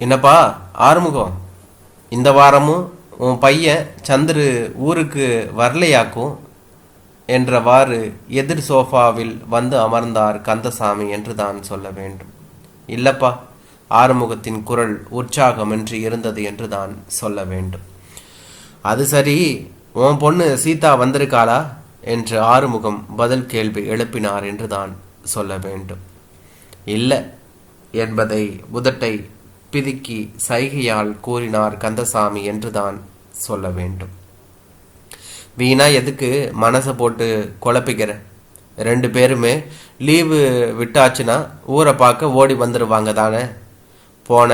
என்னப்பா ஆறுமுகம்? இந்த வாரமும் உன் பையன் சந்திரு ஊருக்கு வரலையாக்கும்? என்றவாறு எதிர் சோஃபாவில் வந்து அமர்ந்தார் கந்தசாமி என்று தான் சொல்ல வேண்டும். இல்லப்பா ஆறுமுகத்தின் குரல் உற்சாகமின்றி இருந்தது என்று தான் சொல்ல வேண்டும். அது சரி உன் பொண்ணு சீதா வந்திருக்காளா? என்று ஆறுமுகம் பதில் கேள்வி எழுப்பினார் என்று தான் சொல்ல வேண்டும். இல்லை என்பதை உதட்டை பிதுக்கி சைகையால் கூறினார் கந்தசாமி என்று தான் சொல்ல வேண்டும். வீணா எதுக்கு மனசை போட்டு குழப்பிக்கிற? ரெண்டு பேருமே லீவு விட்டாச்சுன்னா ஊரை பார்க்க ஓடி வந்துடுவாங்க தானே. போன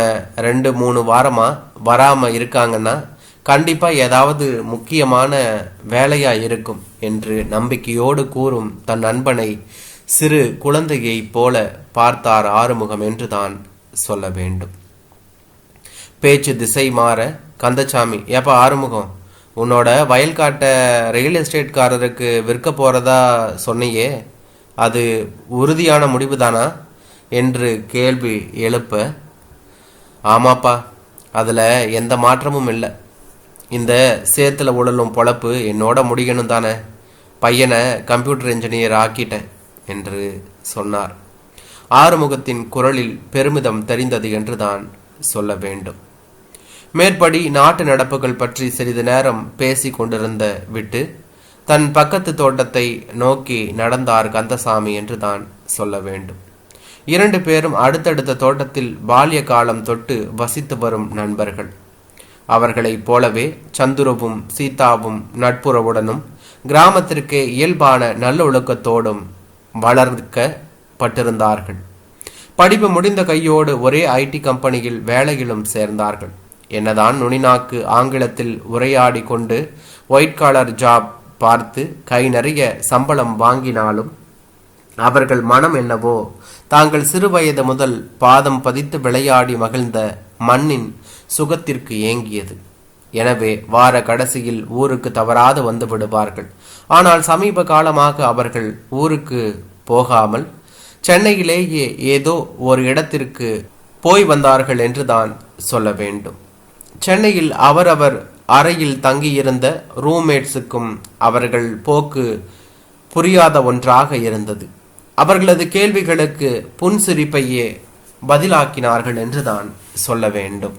ரெண்டு மூணு வாரமாக வராமல் இருக்காங்கன்னா கண்டிப்பாக ஏதாவது முக்கியமான வேலையாக இருக்கும் என்று நம்பிக்கையோடு கூறும் தன் நண்பனை சிறு குழந்தையைப் போல பார்த்தார் ஆறுமுகம் என்று தான் சொல்ல வேண்டும். பேச்சு திசை மாற கந்தசாமி ஏப்பா ஆறுமுகம் உன்னோட வயல்காட்டை ரியல் எஸ்டேட்காரருக்கு விற்க போறதா சொன்னியே அது உறுதியான முடிவு தானா என்று கேள்வி எழுப்ப ஆமாப்பா அதில் எந்த மாற்றமும் இல்லை. இந்த சேத்துல உழலும் பொழப்பு என்னோட முடியணும் தானே பையனை கம்ப்யூட்டர் இன்ஜினியர் ஆக்கிட்டேன் என்று சொன்னார். ஆறுமுகத்தின் குரலில் பெருமிதம் தெரிந்தது என்று தான் சொல்ல வேண்டும். மேற்படி நாட்டு நடப்புகள் பற்றி சிறிது நேரம் பேசிக் கொண்டிருந்த விட்டு தன் பக்கத்து தோட்டத்தை நோக்கி நடந்தார் கந்தசாமி என்று தான் சொல்ல வேண்டும். இரண்டு பேரும் அடுத்தடுத்த தோட்டத்தில் பால்ய காலம் தொட்டு வசித்து வரும் நண்பர்கள். அவர்களைப் போலவே சந்துருவும் சீதாவும் நட்புறவுடனும் கிராமத்திற்கே இயல்பான நல்லொழுக்கத்தோடும் வளர்க்கப்பட்டிருந்தார்கள். படிப்பு முடிந்த கையோடு ஒரே ஐடி கம்பெனியில் வேலையிலும் சேர்ந்தார்கள். என்னதான் நுனிநாக்கு ஆங்கிலத்தில் உரையாடி கொண்டு ஒயிட் காலர் ஜாப் பார்த்து கை நிறைய சம்பளம் வாங்கினாலும் அவர்கள் மனம் என்னவோ? தாங்கள் சிறுவயது முதல் பாதம் பதித்து விளையாடி மகிழ்ந்த மண்ணின் சுகத்திற்கு ஏங்கியது. எனவே வார கடைசியில் ஊருக்கு தவறாது வந்து விடுவார்கள். ஆனால் சமீப காலமாக அவர்கள் ஊருக்கு போகாமல் சென்னையிலேயே ஏதோ ஒரு இடத்திற்கு போய் வந்தார்கள் என்று தான் சொல்ல வேண்டும். சென்னையில் அவரவர் அறையில் தங்கியிருந்த ரூம்மேட்ஸுக்கும் அவர்கள் போக்கு புரியாத ஒன்றாக இருந்தது. அவர்களது கேள்விகளுக்கு புன்சிரிப்பையே பதிலாக்கினார்கள் என்று தான் சொல்ல வேண்டும்.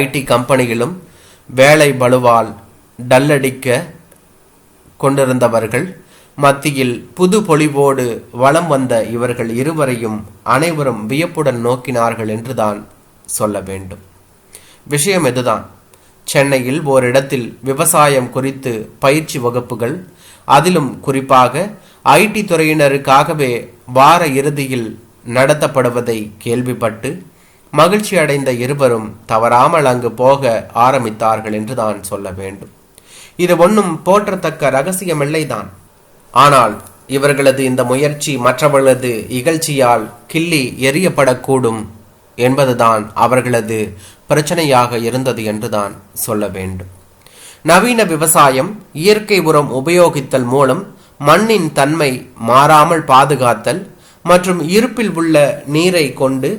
ஐடி கம்பெனியிலும் வேலை பலுவால் டல்லடிக்க கொண்டிருந்தவர்கள் மத்தியில் புது பொலிவோடு வலம் வந்த இவர்கள் இருவரையும் அனைவரும் வியப்புடன் நோக்கினார்கள் என்றுதான் சொல்ல வேண்டும். விஷயம் இதுதான் சென்னையில் ஓரிடத்தில் விவசாயம் குறித்து பயிற்சி வகுப்புகள் அதிலும் குறிப்பாக ஐடி துறையினருக்காகவே வார இறுதியில் நடத்தப்படுவதை கேள்விப்பட்டு மகிழ்ச்சி அடைந்த இருவரும் தவறாமல் அங்கு போக ஆரம்பித்தார்கள் என்று தான் சொல்ல வேண்டும். இது ஒன்றும் போற்றத்தக்க ரகசியமில்லைதான். ஆனால் இவர்களது இந்த முயற்சி மற்றவர்களது இகழ்ச்சியால் கிள்ளி எரியப்படக்கூடும் என்பதுதான் அவர்களது பிரச்சனையாக இருந்தது என்றுதான் சொல்ல வேண்டும். நவீன விவசாயம் இயற்கை உரம் உபயோகித்தல் மூலம் மண்ணின் தன்மை மாறாமல் பாதுகாத்தல் மற்றும் இருப்பில் உள்ள நீரை கொண்டு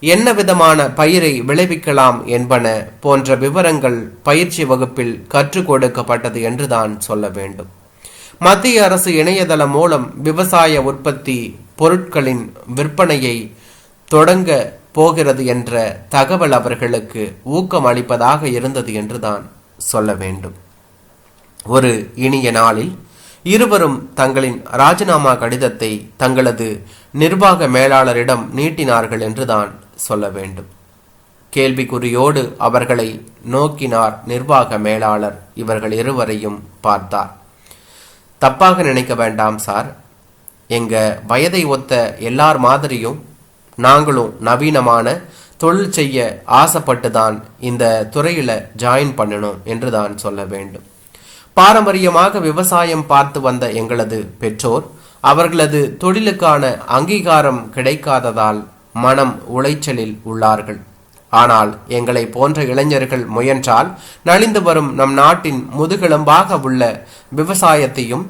என்ன விதமான பயிரை விளைவிக்கலாம் என்பன போன்ற விவரங்கள் பயிற்சி வகுப்பில் கற்றுக் கொடுக்கப்பட்டது என்றுதான் சொல்ல வேண்டும். மத்திய அரசு இணையதளம் மூலம் விவசாய உற்பத்தி பொருட்களின் விற்பனையை தொடங்க போகிறது என்ற தகவல் அவர்களுக்கு ஊக்கம் அளிப்பதாக இருந்தது என்றுதான் சொல்ல வேண்டும். ஒரு இனிய நாளில் இருவரும் தங்களின் ராஜினாமா கடிதத்தை தங்களது நிர்வாக மேலாளரிடம் நீட்டினார்கள் என்றுதான் சொல்ல வேண்டும். கேள்விக்குறியோடு அவர்களை நோக்கினார் நிர்வாக மேலாளர் இவர்கள் இருவரையும் பார்த்தார். தப்பாக நினைக்க வேண்டாம் சார். எங்க வயதை ஒத்த எல்லார் மாதிரியும் நாங்களும் நவீனமான தொழில் செய்ய ஆசைப்பட்டு தான் இந்த துறையில் ஜாயின் பண்ணணும் என்று தான் சொல்ல வேண்டும். பாரம்பரியமாக விவசாயம் பார்த்து வந்த எங்களது பெற்றோர் அவர்களது தொழிலுக்கான அங்கீகாரம் கிடைக்காததால் மனம் உளைச்சலில் உள்ளார்கள். ஆனால் எங்களை போன்ற இளைஞர்கள் முயன்றால் நலிந்து வரும் நம் நாட்டின் முதுகெலும்பாக உள்ள விவசாயத்தையும்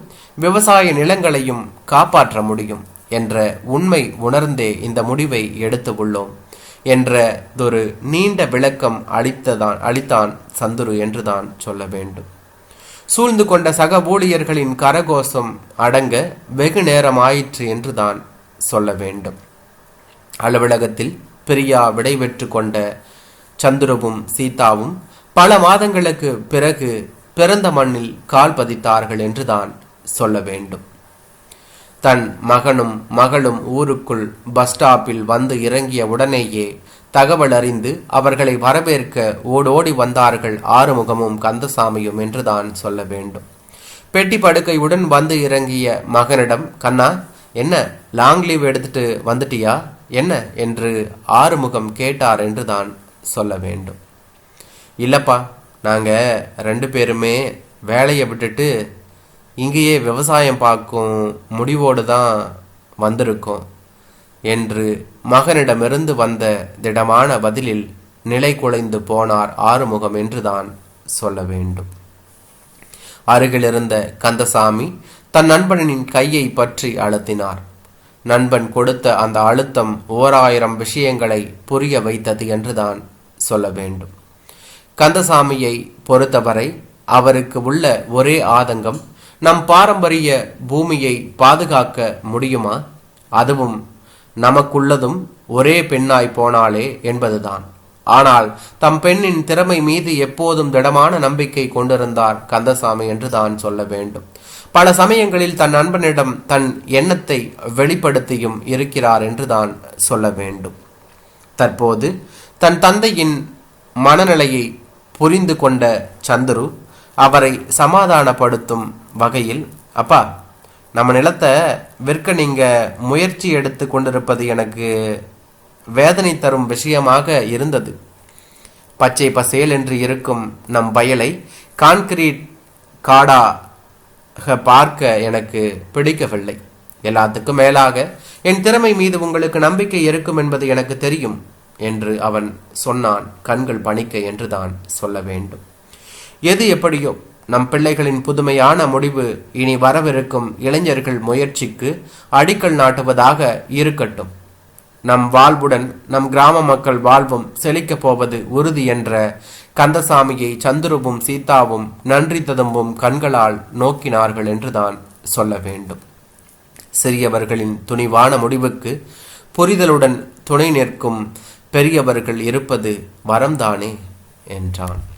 விவசாய நிலங்களையும் காப்பாற்ற முடியும். என்ற உண்மை உணர்ந்தே இந்த முடிவை எடுத்து உள்ளோம் என்றதொரு நீண்ட விளக்கம் அளித்ததான் அளித்தான் சந்துரு என்றுதான் சொல்ல வேண்டும். சூழ்ந்து கொண்ட சக ஊழியர்களின் கரகோஷம் அடங்க வெகு நேரம் ஆயிற்று என்றுதான் சொல்ல வேண்டும். அலுவலகத்தில் பிரியா விடைபெற்று கொண்ட சந்துருவும் சீதாவும் பல மாதங்களுக்கு பிறகு பிறந்த மண்ணில் கால் பதித்தார்கள் என்றுதான் சொல்ல வேண்டும். தன் மகனும் மகளும் ஊருக்குள் பஸ் ஸ்டாப்பில் வந்து இறங்கிய உடனேயே தகவல் அறிந்து அவர்களை வரவேற்க ஓடோடி வந்தார்கள் ஆறுமுகமும் கந்தசாமியும் என்றுதான் சொல்ல வேண்டும். பெட்டி படுக்கையுடன் வந்து இறங்கிய மகனிடம் கண்ணா என்ன? லாங் லீவ் எடுத்துட்டு வந்துட்டியா? என்ன? என்று ஆறுமுகம் கேட்டார் என்றுதான் சொல்ல வேண்டும். இல்லப்பா நாங்கள் ரெண்டு பேருமே வேலையை விட்டுட்டு இங்கேயே விவசாயம் பார்க்கும் முடிவோடு தான் வந்திருக்கோம் என்று மகனிடமிருந்து வந்த திடமான பதிலில் நிலை குலைந்து போனார் ஆறுமுகம் என்றுதான் சொல்ல வேண்டும். அருகிலிருந்த கந்தசாமி தன் நண்பனின் கையை பற்றி அழுத்தினார். நண்பன் கொடுத்த அந்த அழுத்தம் ஓராயிரம் விஷயங்களை புரிய வைத்தது என்றுதான் சொல்ல வேண்டும். கந்தசாமியை பொறுத்தவரை அவருக்கு உள்ள ஒரே ஆதங்கம் நம் பாரம்பரிய பூமியை பாதுகாக்க முடியுமா? அதுவும் நமக்குள்ளதும் ஒரே பெண்ணாய் போனாலே என்பதுதான். ஆனால் தம் பெண்ணின் திறமை மீது எப்போதும் திடமான நம்பிக்கை கொண்டிருந்தார் கந்தசாமி என்று தான் சொல்ல வேண்டும். பல சமயங்களில் தன் நண்பனிடம் தன் எண்ணத்தை வெளிப்படுத்தியும் இருக்கிறார் என்று தான் சொல்ல வேண்டும். தற்போது தன் தந்தையின் மனநிலையை புரிந்து கொண்ட சந்துரு அவரை சமாதானப்படுத்தும் வகையில் அப்பா நம்ம நிலத்தை விற்க நீங்க முயற்சி எடுத்து கொண்டிருப்பது எனக்கு வேதனை தரும் விஷயமாக இருந்தது. பச்சை பசேல் என்று இருக்கும் நம் வயலை கான்கிரீட் காடாக பார்க்க எனக்கு பிடிக்கவில்லை. எல்லாத்துக்கும் மேலாக என் திறமை மீது உங்களுக்கு நம்பிக்கை இருக்கும் என்பது எனக்கு தெரியும் என்று அவன் சொன்னான் கண்கள் பணிக்க என்று தான் சொல்ல வேண்டும். எது எப்படியோ நம் பிள்ளைகளின் புதுமையான முடிவு இனி வரவிருக்கும் இளைஞர்கள் முயற்சிக்கு அடிக்கல் நாட்டுவதாக இருக்கட்டும். நம் வாழ்வுடன் நம் கிராம மக்கள் வாழ்வும் செழிக்கப் போவது உறுதி என்ற கந்தசாமியை சந்துருவும் சீதாவும் நன்றி ததும்பும் கண்களால் நோக்கினார்கள் என்றுதான் சொல்ல வேண்டும். சிறியவர்களின் துணிவான முடிவுக்கு புரிதலுடன் துணை நிற்கும் பெரியவர்கள் இருப்பது வரம்தானே என்றான்.